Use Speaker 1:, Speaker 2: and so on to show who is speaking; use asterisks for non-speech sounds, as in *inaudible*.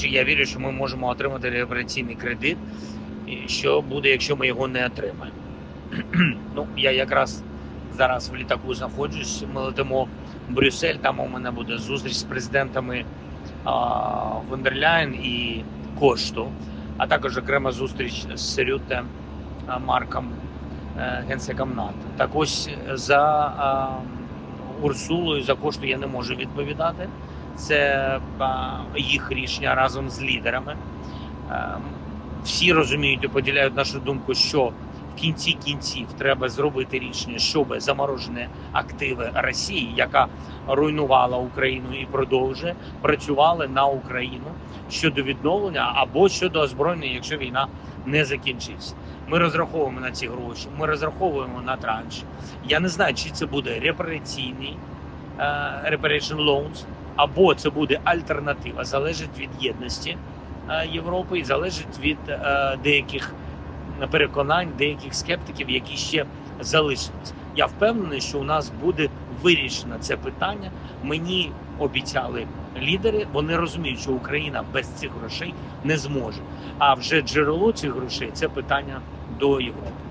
Speaker 1: чи я вірю, що ми можемо отримати репараційний кредит, і що буде, якщо ми його не отримаємо. *clears throat* ну, я якраз зараз в літаку знаходжусь. Ми летимо в Брюссель, там у мене буде зустріч з президентами а, Вондерляєн і Кошту, а також окрема зустріч з Сирюте а, Марком, е, генсеком НАТО. Так ось за Урсулою, за кошту я не можу відповідати. Це їх рішення разом з лідерами. Е, Всі розуміють і поділяють нашу думку, що в кінці кінців треба зробити рішення, щоб заморожені активи Росії, яка руйнувала Україну і продовжує, працювали на Україну щодо відновлення або щодо озброєння, якщо війна не закінчиться. Ми розраховуємо на ці гроші. Ми розраховуємо на транш. Я не знаю, чи це буде репараційний е, reparation loans, або це буде альтернатива. Залежить від єдності е, Європи і залежить від е, деяких переконань, деяких скептиків, які ще залишились. Я впевнений, що у нас буде вирішено це питання. Мені обіцяли лідери. Вони розуміють, що Україна без цих грошей не зможе. А вже джерело цих грошей це питання до Європи.